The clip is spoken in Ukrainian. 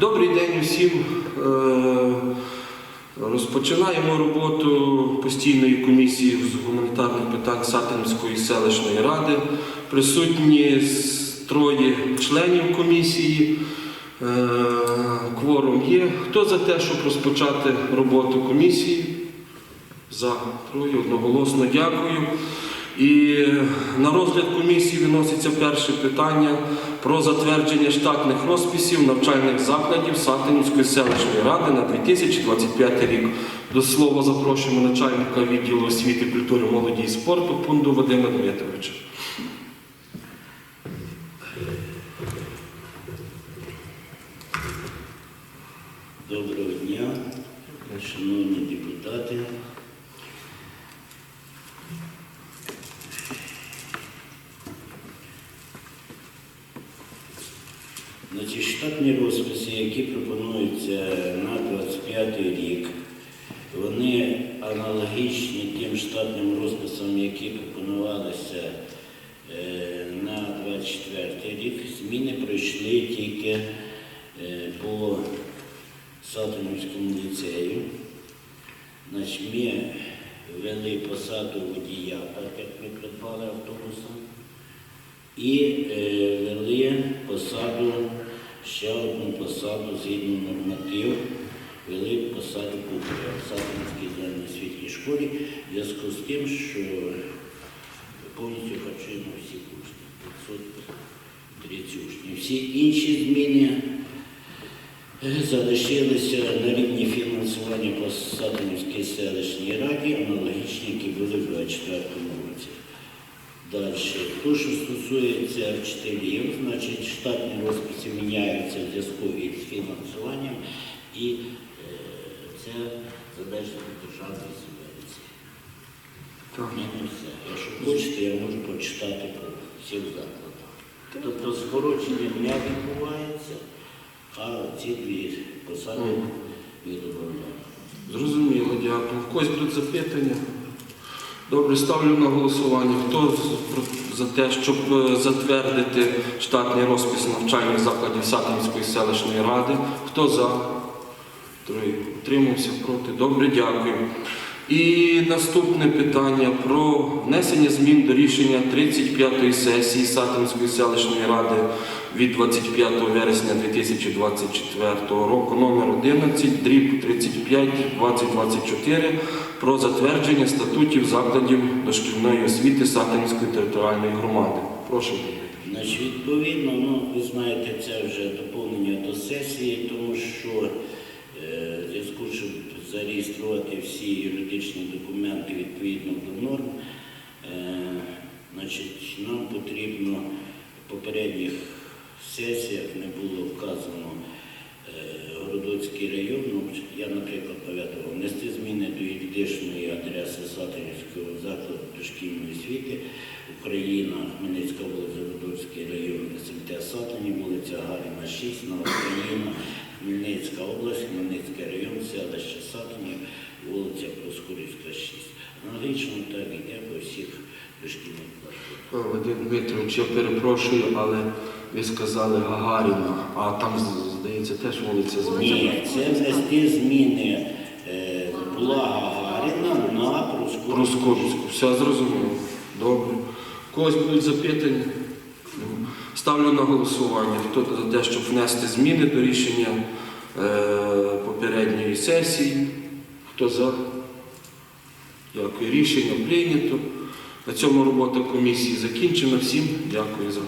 Добрий день усім. Е, Розпочинаємо роботу постійної комісії з гуманітарних питань Сатинської селищної ради. Присутні троє членів комісії. Е, Кворум є. Хто за те, щоб розпочати роботу комісії? За троє одноголосно дякую. І на розгляд комісії виноситься перше питання про затвердження штатних розписів навчальних закладів Сатинівської селищної ради на 2025 рік. До слова запрошуємо начальника відділу освіти, культури, молоді і спорту Пунду Вадима Дмитровича. Доброго дня, шановні депутати. Значить, штатні розписи, які пропонуються на 25 рік, вони аналогічні тим штатним розписам, які пропонувалися е, на 24 рік. Зміни пройшли тільки е, по Сатинівському ліцею. Значить, ми ввели посаду водія, так як ми придбали автобуса, і е, школі в зв'язку з тим, що повністю харчуємо всі кошти. 530 учнів. Всі інші зміни залишилися на рівні фінансування по Сатинівській селищній раді, аналогічні, які були в 2024 році. Далі, то, що стосується вчителів, значить штатні розписи міняються в зв'язку із фінансуванням, і е, це залежить від державної. Все. Якщо хочете, я можу почитати по всіх закладах. Тобто скорочення не відбувається, а ці дві посади Мгм. Зрозуміло, дякую. В когось будуть запитання? Добре, ставлю на голосування. Хто за те, щоб е, затвердити штатний розпис навчальних закладів Сатинської селищної ради? Хто за? Троє. Утримався проти. Добре, дякую. І наступне питання про внесення змін до рішення 35-ї сесії Сатинської селищної ради від 25 вересня 2024 року номер 11 дріб 35 2024 про затвердження статутів закладів дошкільної освіти Сатинської територіальної громади. Прошу. Значить, відповідно, ну, ви знаєте, це вже доповнення до сесії, тому що е, в зв'язку, щоб зареєструвати всі юридичні документи відповідно до норм, е, значить, нам потрібно в попередніх сесіях не було вказано е, Городоцький район, ну, я, наприклад, повідомив, внести зміни до юридичної адреси Сатинівського закладу дошкільної освіти. Україна, Хмельницька вулиця, Городоцький район, СМТ Сатині, вулиця Гаріна, 6, на Україна, Хмельницька область, Хмельницький район, селище Сатині, вулиця Проскурівська, 6. Аналогічно так по всіх дошкільних закладах. Вадим Дмитрович, я перепрошую, але ви сказали Гагаріна, а там, здається, теж вулиця змінена. Ні, це внести зміни е, була Гагаріна на Проскурівську. Проскурівську. Все зрозуміло. Добре. Когось будуть запитання? Ставлю на голосування. Хто за те, щоб внести зміни до рішення е, попередньої сесії? Хто за? Дякую. Рішення прийнято. На цьому робота комісії закінчена. Всім дякую за.